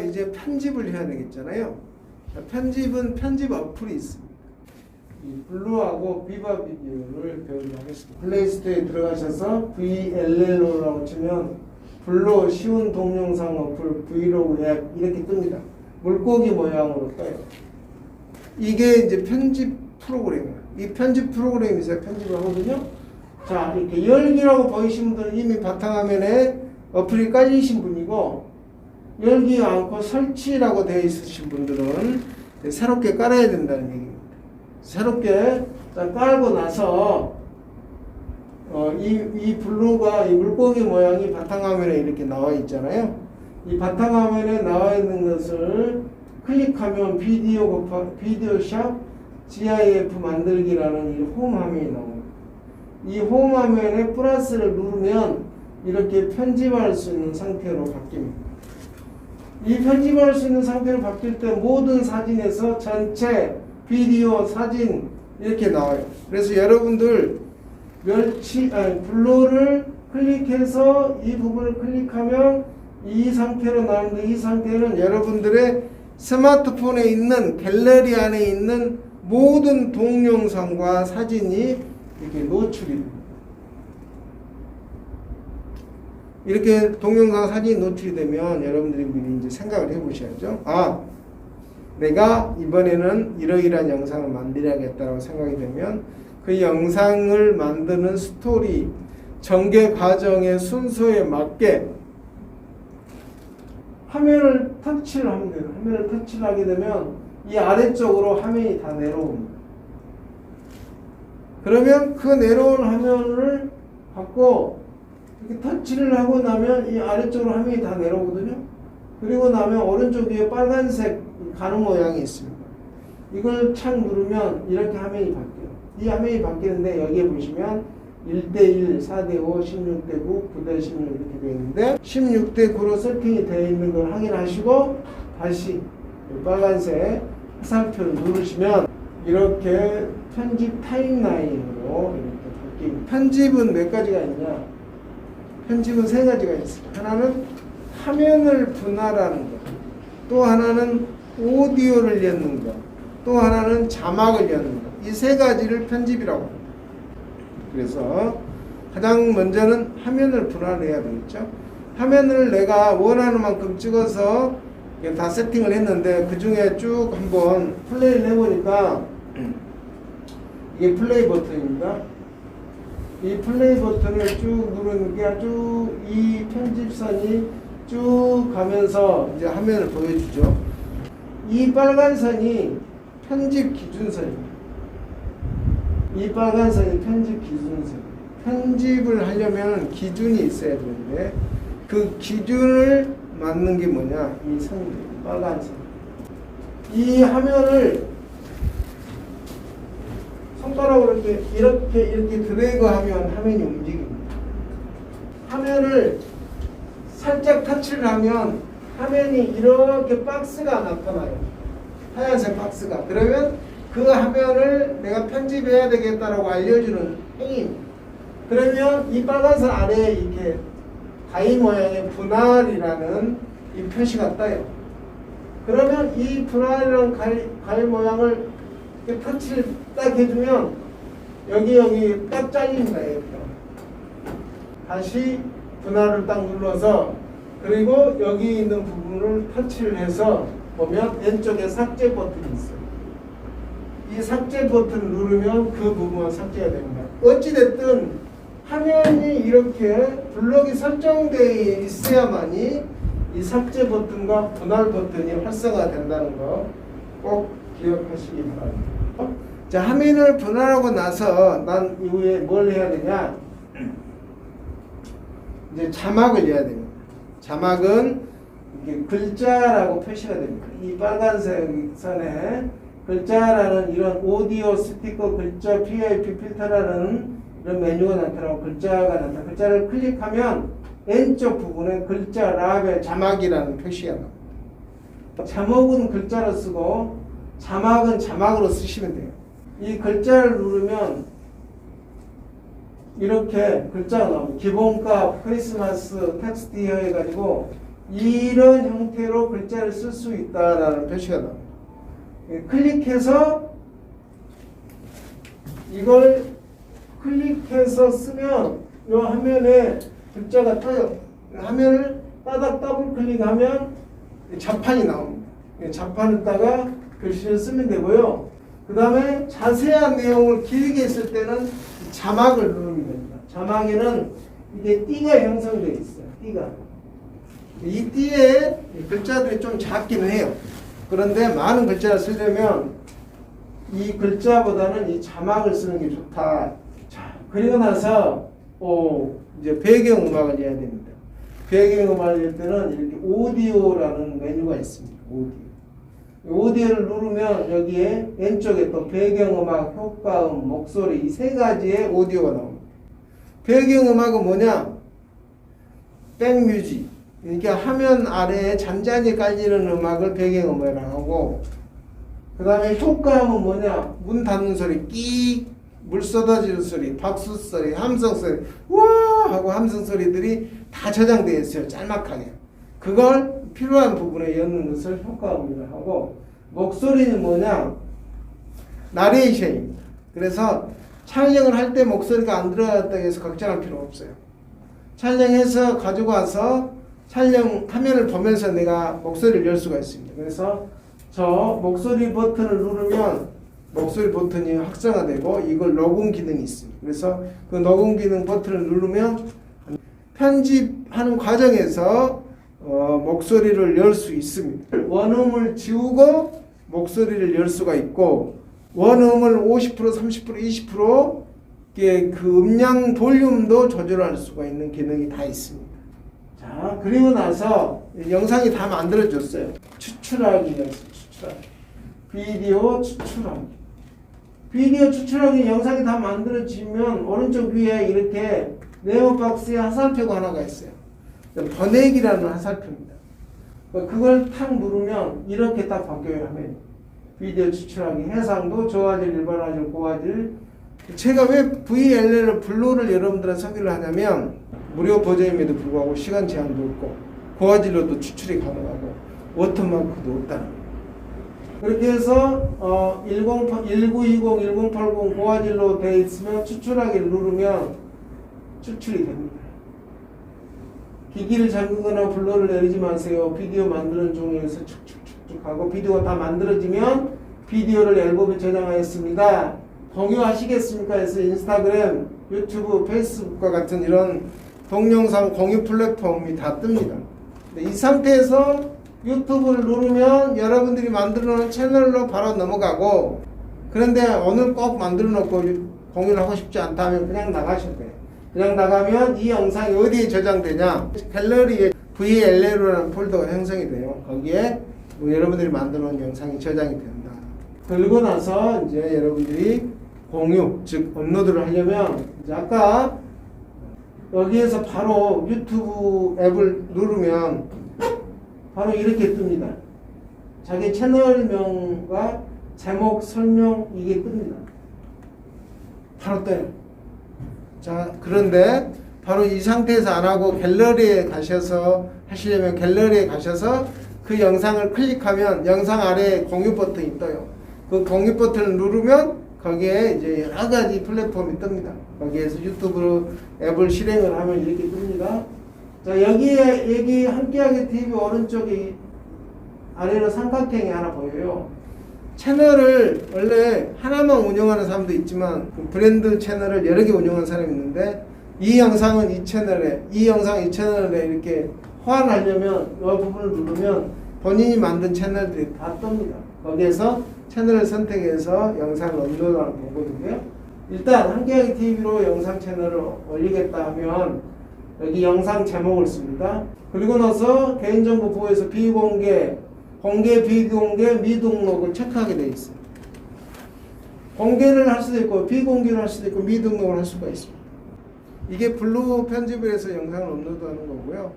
이제 편집을 해야 되겠잖아요. 편집은 편집 어플이 있습니다. 이 블루하고 비바 비디오를 배우도록 하겠습니다. 플레이스토어에 들어가셔서 VLLO라고 치면 블루 쉬운 동영상 어플 브이로그 앱 이렇게 뜹니다. 물고기 모양으로 떠요. 이게 이제 편집 프로그램이에요. 이 편집 프로그램에서 편집을 하거든요. 자, 이렇게 열기라고 보이신 분들은 이미 바탕화면에 어플이 깔리신 분이고 열기 않고 설치라고 되어 있으신 분들은 새롭게 깔아야 된다는 얘기입니다. 새롭게 자, 깔고 나서 어, 이, 이 블루가 이 물고기 모양이 바탕화면에 이렇게 나와 있잖아요. 이 바탕화면에 나와 있는 것을 클릭하면 비디오 비디오 샵 GIF 만들기라는 이 홈 화면이 나옵니다. 이 홈 화면에 플러스를 누르면 이렇게 편집할 수 있는 상태로 바뀝니다. 이 편집할 수 있는 상태로 바뀔 때 모든 사진에서 전체 비디오 사진 이렇게 나와요. 그래서 여러분들 멸치 아니 블루를 클릭해서 이 부분을 클릭하면 이 상태로 나오는데 이 상태는 여러분들의 스마트폰에 있는 갤러리 안에 있는 모든 동영상과 사진이 이렇게 노출이 됩니다. 이렇게 동영상 사진이 노출이 되면 여러분들이 미리 이제 생각을 해보셔야죠. 아, 내가 이번에는 이러이러한 영상을 만들어야겠다라고 생각이 되면 그 영상을 만드는 스토리, 전개 과정의 순서에 맞게 화면을 터치를 하면 돼요. 화면을 터치를 하게 되면 이 아래쪽으로 화면이 다 내려옵니다. 그러면 그 내려온 화면을 받고 이렇게 터치를 하고 나면 이 아래쪽으로 화면이 다 내려오거든요. 그리고 나면 오른쪽 위에 빨간색 가는 모양이 있습니다. 이걸 착 누르면 이렇게 화면이 바뀌어요. 이 화면이 바뀌는데 여기에 보시면 1대1, 4대5, 16대9, 9대16 이렇게 되어 있는데 16대9로 세팅이 되어 있는 걸 확인하시고 다시 이 빨간색 화살표를 누르시면 이렇게 편집 타임라인으로 이렇게 바뀝니다. 편집은 몇 가지가 있냐? 편집은 세 가지가 있습니다. 하나는 화면을 분할하는 것, 또 하나는 오디오를 여는 것, 또 하나는 자막을 여는 것. 이세 가지를 편집이라고. 그래서 가장 먼저는 화면을 분할해야 되겠죠. 화면을 내가 원하는 만큼 찍어서 다 세팅을 했는데 그 중에 쭉 한번 플레이를 해보니까 이게 플레이 버튼입니다. 이 플레이 버튼을 쭉 누르는 게 아주 이 편집선이 쭉 가면서 이제 화면을 보여주죠. 이 빨간 선이 편집 기준선입니다. 이 빨간 선이 편집 기준선. 편집을 하려면 기준이 있어야 되는데 그 기준을 맞는 게 뭐냐? 이 선입니다. 빨간 선. 이 화면을 손가락으로 이렇게 이렇게 이렇게 드래그 하면 화면이 움직입니다. 화면을 살짝 터치를 하면 화면이 이렇게 박스가 나타나요. 하얀색 박스가. 그러면 그 화면을 내가 편집해야 되겠다라고 알려주는 행위입니다. 그러면 이 빨간색 아래에 이렇게 가위 모양의 분할이라는 이 표시가 떠요. 그러면 이 분할이라는 가위, 가위 모양을 터치를 딱 해주면 여기 여기 딱 잘립니다. 이렇게. 다시 분할을 딱 눌러서 그리고 여기 있는 부분을 터치를 해서 보면 왼쪽에 삭제 버튼이 있어요. 이 삭제 버튼을 누르면 그 부분은 삭제가 됩니다. 어찌됐든 화면이 이렇게 블록이 설정되어 있어야만이 이 삭제 버튼과 분할 버튼이 활성화된다는 거 꼭 기억하시기 바랍니다. 자, 화면을 분할하고 나서 난 이후에 뭘 해야 되냐? 이제 자막을 해야 됩니다. 자막은 이게 글자라고 표시가 됩니다. 이 빨간색 선에 글자라는 이런 오디오 스피커 글자 PIP 필터라는 이런 메뉴가 나타나고 글자가 나타나 글자를 클릭하면 왼쪽 부분에 글자 라벨 자막이라는 표시가 나옵니다. 제목은 글자로 쓰고 자막은 자막으로 쓰시면 돼요. 이 글자를 누르면 이렇게 글자가 나옵니다. 기본값 크리스마스 텍스트 히어 해가지고 이런 형태로 글자를 쓸 수 있다라는 표시가 나옵니다. 예, 클릭해서 이걸 클릭해서 쓰면 이 화면에 글자가 떠요. 화면을 따닥 더블 클릭하면 자판이 나옵니다. 예, 자판에다가 글씨를 쓰면 되고요. 그 다음에 자세한 내용을 길게 쓸 때는 자막을 누르면 됩니다. 자막에는 이게 띠가 형성되어 있어요. 띠가. 이 띠에 글자들이 좀 작기는 해요. 그런데 많은 글자를 쓰려면 이 글자보다는 이 자막을 쓰는 게 좋다. 자, 그리고 나서 오, 이제 배경 음악을 해야 됩니다. 배경 음악을 할 때는 이렇게 오디오라는 메뉴가 있습니다. 오디오. 오디오를 누르면 여기에 왼쪽에 또 배경음악, 효과음, 목소리 이 세 가지의 오디오가 나옵니다. 배경음악은 뭐냐? 백뮤직. 그러니까 화면 아래에 잔잔히 깔리는 음악을 배경음악이라고 하고 그 다음에 효과음은 뭐냐? 문 닫는 소리, 끼, 물 쏟아지는 소리, 박수 소리, 함성 소리, 와 하고 함성 소리들이 다 저장되어 있어요. 짤막하게. 그걸 필요한 부분에 엮는 것을 효과음이라고 하고 목소리는 뭐냐? 나레이션입니다. 그래서 촬영을 할 때 목소리가 안 들어갔다고 해서 걱정할 필요 없어요. 촬영해서 가지고 와서 촬영 화면을 보면서 내가 목소리를 열 수가 있습니다. 그래서 저 목소리 버튼을 누르면 목소리 버튼이 확장화되고 이걸 녹음 기능이 있습니다. 그래서 그 녹음 기능 버튼을 누르면 편집하는 과정에서 어, 목소리를 열 수 있습니다. 원음을 지우고 목소리를 열 수가 있고 원음을 50% 30% 20% 이게 그 음량 볼륨도 조절할 수가 있는 기능이 다 있습니다. 자 그리고 나서 영상이 다 만들어졌어요. 추출하기가 있어요. 추출하기. 비디오 추출하기. 비디오 추출하기 영상이 다 만들어지면 오른쪽 위에 이렇게 네모 박스에 화살표가 하나가 있어요. 번역이라는 화살표입니다. 그걸 탁 누르면 이렇게 딱 바뀌어요 화면이. 비디오 추출하기 해상도 저화질 일반화질 고화질 제가 왜 VLL 블루를 여러분들한테 소개를 하냐면 무료 버전임에도 불구하고 시간 제한도 없고 고화질로도 추출이 가능하고 워터마크도 없다는. 그렇게 해서 어, 10, 1920, 1080 고화질로 되어 있으면 추출하기를 누르면 추출이 됩니다. 기기를 잠그거나 블러를 내리지 마세요. 비디오 만드는 중에서 축축축축 하고 비디오가 다 만들어지면 비디오를 앨범에 저장하였습니다. 공유하시겠습니까? 해서 인스타그램, 유튜브, 페이스북과 같은 이런 동영상 공유 플랫폼이 다 뜹니다. 이 상태에서 유튜브를 누르면 여러분들이 만들어 놓은 채널로 바로 넘어가고 그런데 오늘 꼭 만들어 놓고 공유를 하고 싶지 않다면 그냥 나가셔도 돼요. 그냥 나가면 이 영상이 어디에 저장되냐 갤러리에 VLL이라는 폴더가 형성이 돼요. 거기에 뭐 여러분들이 만들어 놓은 영상이 저장이 된다. 그리고 나서 이제 여러분들이 공유, 즉 업로드를 하려면 이제 아까 여기에서 바로 유튜브 앱을 누르면 바로 이렇게 뜹니다. 자기 채널명과 제목, 설명 이게 뜹니다. 바로 떠요. 자, 그런데 바로 이 상태에서 안 하고 갤러리에 가셔서 하시려면 갤러리에 가셔서 그 영상을 클릭하면 영상 아래에 공유 버튼이 떠요. 그 공유 버튼을 누르면 거기에 이제 여러 가지 플랫폼이 뜹니다. 거기에서 유튜브 앱을 실행을 하면 이렇게 뜹니다. 자, 여기에, 여기 함께하기 TV 오른쪽에 아래로 삼각형이 하나 보여요. 채널을 원래 하나만 운영하는 사람도 있지만 그 브랜드 채널을 여러 개 운영하는 사람이 있는데 이 영상은 이 채널에 이 영상 이 채널에 이렇게 호환하려면 이 부분을 누르면 본인이 만든 채널들이 다 뜹니다. 거기에서 채널을 선택해서 영상을 업로드하는 거거든요. 일단 함께하기 TV로 영상 채널을 올리겠다 하면 여기 영상 제목을 씁니다. 그리고 나서 개인정보 보호에서 비공개 공개, 비공개, 미등록을 체크하게 되어 있어요. 공개를 할 수도 있고 비공개를 할 수도 있고 미등록을 할 수가 있습니다. 이게 블루 편집을 해서 영상을 업로드하는 거고요.